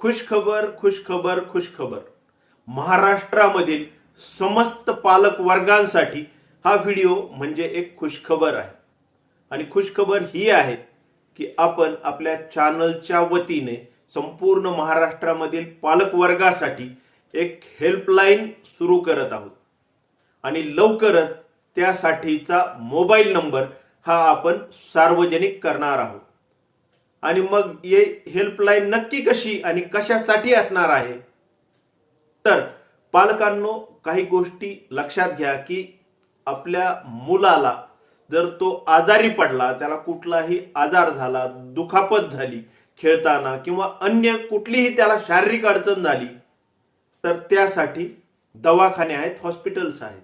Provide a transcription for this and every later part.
खुशखबर खुशखबर खुशखबर. महाराष्ट्रामधील समस्त पालक वर्गांसाठी हा व्हिडिओ म्हणजे एक खुशखबर आहे. आणि खुशखबर ही आहे की आपण आपल्या चॅनलच्या वतीने संपूर्ण महाराष्ट्रामधील पालक वर्गासाठी एक हेल्पलाईन सुरू करत आहोत. आणि लवकरच त्यासाठीचा मोबाईल नंबर हा आपण सार्वजनिक करणार आहोत. आणि मग हे हेल्पलाईन नक्की कशी आणि कशासाठी असणार आहे? तर पालकांनो काही गोष्टी लक्षात घ्या की आपल्या मुलाला जर तो आजारी पडला त्याला कुठलाही आजार झाला दुखापत झाली खेळताना किंवा अन्य कुठलीही त्याला शारीरिक अडचण झाली तर त्यासाठी दवाखाने आहेत हॉस्पिटल्स आहेत.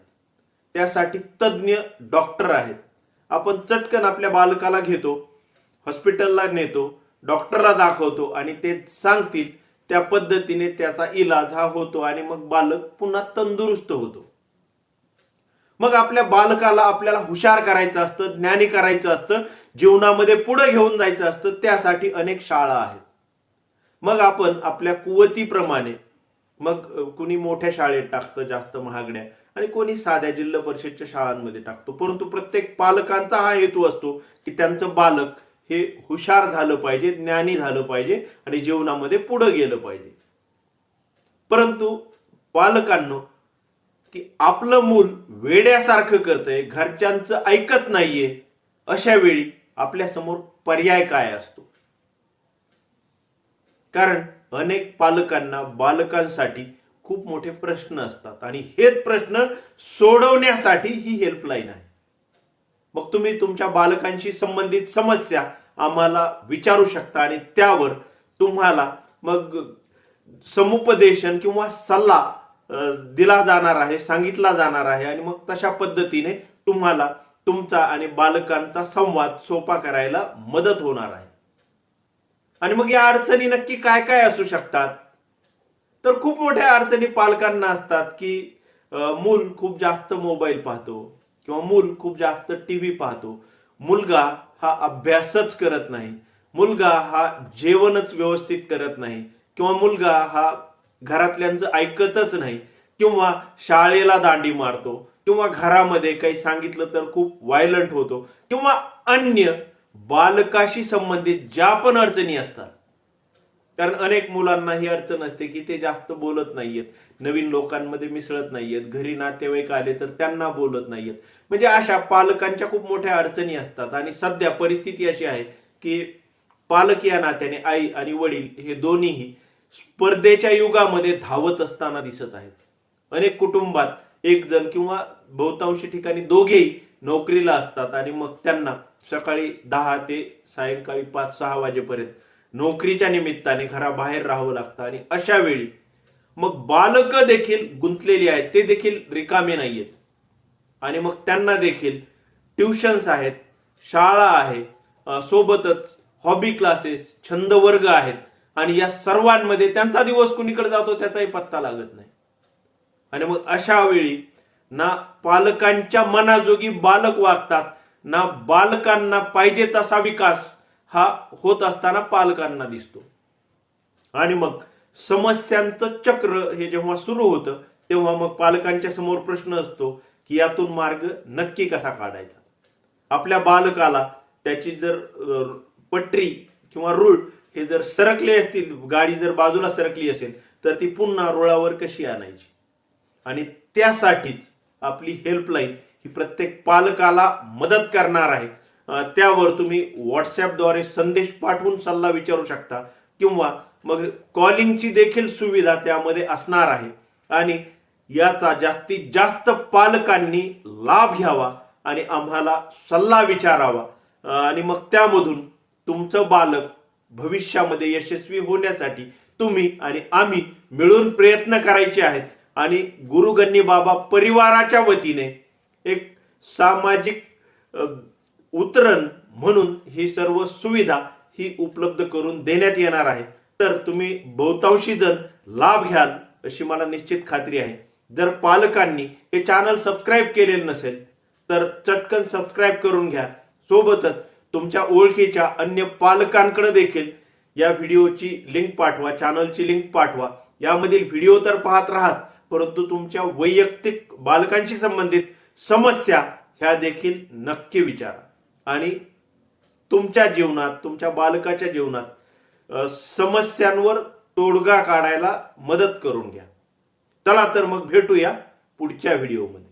त्यासाठी तज्ज्ञ डॉक्टर आहेत. आपण चटकन आपल्या बालकाला घेतो. हॉस्पिटलला नेतो डॉक्टरला दाखवतो आणि ते सांगतील त्या पद्धतीने त्याचा इलाज हा होतो आणि मग बालक पुन्हा तंदुरुस्त होतो. मग आपल्या बालकाला आपल्याला हुशार करायचं असतं ज्ञानी करायचं असतं जीवनामध्ये पुढे घेऊन जायचं असतं त्यासाठी अनेक शाळा आहेत. मग आपण आपल्या कुवतीप्रमाणे मग कुणी मोठ्या शाळेत टाकतं जास्त महागड्या आणि कोणी साध्या जिल्हा परिषदच्या शाळांमध्ये टाकतो. परंतु प्रत्येक पालकांचा हा हेतू असतो की त्यांचं बालक हे हुशार झालं पाहिजे ज्ञानी झालं पाहिजे आणि जीवनामध्ये पुढं गेलं पाहिजे. परंतु पालकांनो की आपलं मूल वेड्यासारखं करतंय घरच्यांचं ऐकत नाहीये अशा वेळी आपल्यासमोर पर्याय काय असतो? कारण अनेक पालकांना बालकांसाठी खूप मोठे प्रश्न असतात आणि हेच प्रश्न सोडवण्यासाठी ही हेल्पलाईन आहे. मग तुम्ही तुमच्या बालकांशी संबंधित समस्या आम्हाला विचारू शकता आणि त्यावर तुम्हाला मग समुपदेशन किंवा सल्ला दिला जाणार आहे सांगितला जाणार आहे आणि मग तशा पद्धतीने तुम्हाला तुमचा आणि बालकांचा संवाद सोपा करायला मदत होणार आहे. आणि मग या अडचणी नक्की काय काय असू शकतात? तर खूप मोठ्या अडचणी पालकांना असतात की मूल खूप जास्त मोबाईल पाहतो किंवा मूल खूप जास्त टीव्ही पाहतो. मुलगा हा अभ्यासच करत नाही. मुलगा हा जेवणच व्यवस्थित करत नाही. किंवा मुलगा हा घरातल्यांचं ऐकतच नाही. किंवा शाळेला दांडी मारतो. किंवा घरामध्ये काही सांगितलं तर खूप व्हायलंट होतो. किंवा अन्य बालकाशी संबंधित ज्या पण अडचणी असतात कारण अनेक मुलांना ही अडचण असते की ते जास्त बोलत नाहीयेत. नवीन लोकांमध्ये मिसळत नाहीयेत. घरी नातेवाईक आले तर त्यांना बोलत नाहीयेत. म्हणजे अशा पालकांच्या खूप मोठ्या अडचणी असतात. आणि सध्या परिस्थिती अशी आहे की पालक या नात्याने आई आणि वडील हे दोन्हीही स्पर्धेच्या युगामध्ये धावत असताना दिसत आहेत. अनेक कुटुंबात एक जण किंवा बहुतांशी ठिकाणी दोघेही नोकरीला असतात आणि मग त्यांना सकाळी दहा ते सायंकाळी पाच सहा वाजेपर्यंत नोकरीच्या निमित्ताने घराबाहेर राहावं लागतं आणि अशा वेळी मग बालक देखील गुंतलेली आहेत ते देखील रिकामे नाहीयेत. आणि मग त्यांना देखील ट्युशन्स आहेत शाळा आहे सोबतच हॉबी क्लासेस छंद वर्ग आहेत. आणि या सर्वांमध्ये त्यांचा दिवस कुणीकडे जातो त्याचाही पत्ता लागत नाही. आणि मग अशा वेळी ना पालकांच्या मनाजोगी बालक वागतात ना बालकांना पाहिजे तसा विकास हा होत असताना पालकांना दिसतो. आणि मग समस्यांचं चक्र हे जेव्हा सुरू होतं तेव्हा मग पालकांच्या समोर प्रश्न असतो की यातून मार्ग नक्की कसा काढायचा? आपल्या बालकाला त्याची जर पटरी किंवा रूळ हे जर सरकले असतील गाडी जर बाजूला सरकली असेल तर ती पुन्हा रुळावर कशी आणायची? आणि त्यासाठीच आपली हेल्पलाईन ही प्रत्येक पालकाला मदत करणार आहे. त्यावर तुम्ही व्हॉट्सॲपद्वारे संदेश पाठवून सल्ला विचारू शकता किंवा मग कॉलिंगची देखील सुविधा त्यामध्ये असणार आहे. आणि याचा जास्तीत जास्त पालकांनी लाभ घ्यावा आणि आम्हाला सल्ला विचारावा. आणि मग त्यामधून तुमचं बालक भविष्यामध्ये यशस्वी होण्यासाठी तुम्ही आणि आम्ही मिळून प्रयत्न करायचे आहेत. आणि गुरुगन्नी बाबा परिवाराच्या वतीने एक सामाजिक उतरण म्हणून ही सर्व सुविधा ही उपलब्ध करून देण्यात येणार आहे. तर तुम्ही बहुतांशी जण लाभ घ्याल अशी मला निश्चित खात्री आहे. जर पालकांनी हे चॅनल सबस्क्राईब केलेलं नसेल तर चटकन सबस्क्राईब करून घ्या. सोबतच तुमच्या ओळखीच्या अन्य पालकांकडे देखील या व्हिडिओची लिंक पाठवा चॅनलची लिंक पाठवा. यामधील व्हिडिओ तर पाहत राहात परंतु तुमच्या वैयक्तिक बालकांशी संबंधित समस्या ह्या देखील नक्की विचारा. आणि तुमच्या जीवनात तुमच्या बालकाच्या जीवनात समस्यांवर तोडगा काढायला मदत करून घ्या. चला तर मग भेटूया पुढच्या व्हिडिओमध्ये.